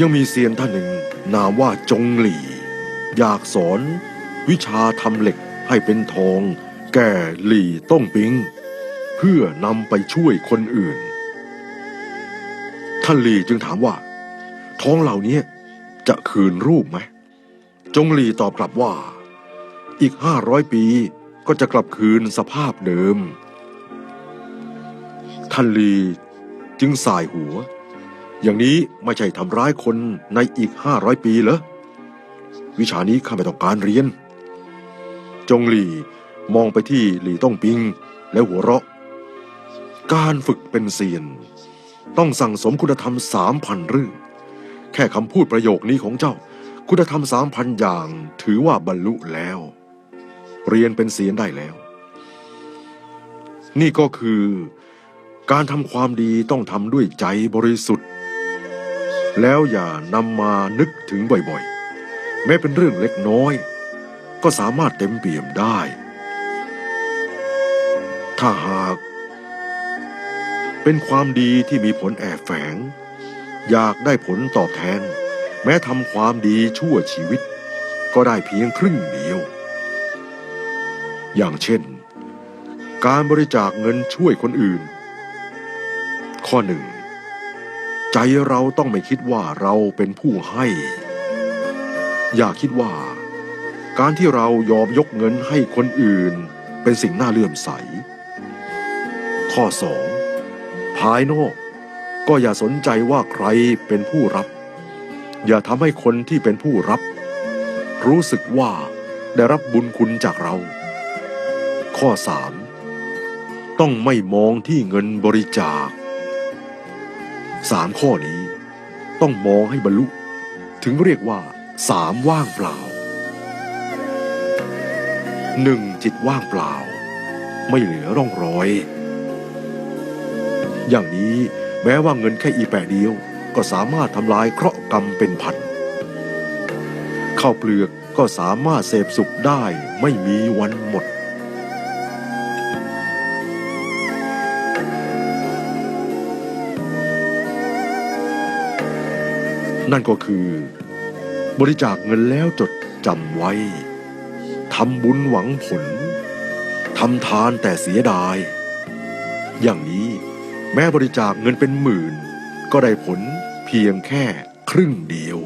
ยังมีเซียนท่านหนึ่งนามว่าจงหลี่ อยากสอน วิชาทำเหล็กให้เป็นทอง แก่หลี่ต้งปิง เพื่อนำไปช่วยคนอื่น ท่านหลี่จึงถามว่า ทองเหล่านี้จะคืนรูปไหม จงหลี่ตอบกลับว่า อีกห้าร้อยปีก็จะกลับคืนสภาพเดิม ท่านลีจึงสายหัว อย่างนี้ไม่ใช่ทำร้ายคนในอีกห้าร้อยปีเหรอ วิชานี้ข้าไม่ต้องการเรียน จงหลี่มองไปที่หลี่ต้องปิงและหัวเราะ การฝึกเป็นเซียน ต้องสั่งสมคุณธรรมสามพันเรื่อง แค่คำพูดประโยคนี้ของเจ้า คุณธรรมสามพันอย่างถือว่าบรรลุแล้ว เรียนเป็นเซียนได้แล้ว นี่ก็คือการทำความดีต้องทำด้วยใจบริสุทธิ์ แล้วอย่านำมานึกถึงบ่อยๆ แม้เป็นเรื่องเล็กน้อย ก็สามารถเต็มเปี่ยมได้ ถ้าหาก เป็นความดีที่มีผลแอบแฝง อยากได้ผลตอบแทน แม้ทำความดีชั่วชีวิต ก็ได้เพียงครึ่งเดียว อย่างเช่น การบริจาคเงินช่วยคนอื่น ข้อหนึ่ง ใจเราต้องไม่คิดว่าเราเป็นผู้ให้ อย่าคิดว่า การที่เรายอมยกเงินให้คนอื่น เป็นสิ่งน่าเลื่อมใส ข้อสองภายนอก ก็อย่าสนใจว่าใครเป็นผู้รับ อย่าทำให้คนที่เป็นผู้รับ รู้สึกว่าได้รับบุญคุณจากเรา ข้อสามต้องไม่มองที่เงินบริจาค สามข้อนี้ต้องมองให้บรรลุ ถึงเรียกว่าสามว่างเปล่าหนึ่งจิตว่างเปล่า ไม่เหลือร่องรอย อย่างนี้แม้ว่าเงินแค่อีแปะเดียวก็สามารถทำลายเคราะห์กรรมเป็นพันข้าวเปลือกก็สามารถเสพสุขได้ไม่มีวันหมด นั่นก็คือ บริจาคเงินแล้วจดจำไว้ทำบุญหวังผลทำทานแต่เสียดาย อย่างนี้แม้บริจาคเงินเป็นหมื่น ก็ได้ผลเพียงแค่ครึ่งเดียว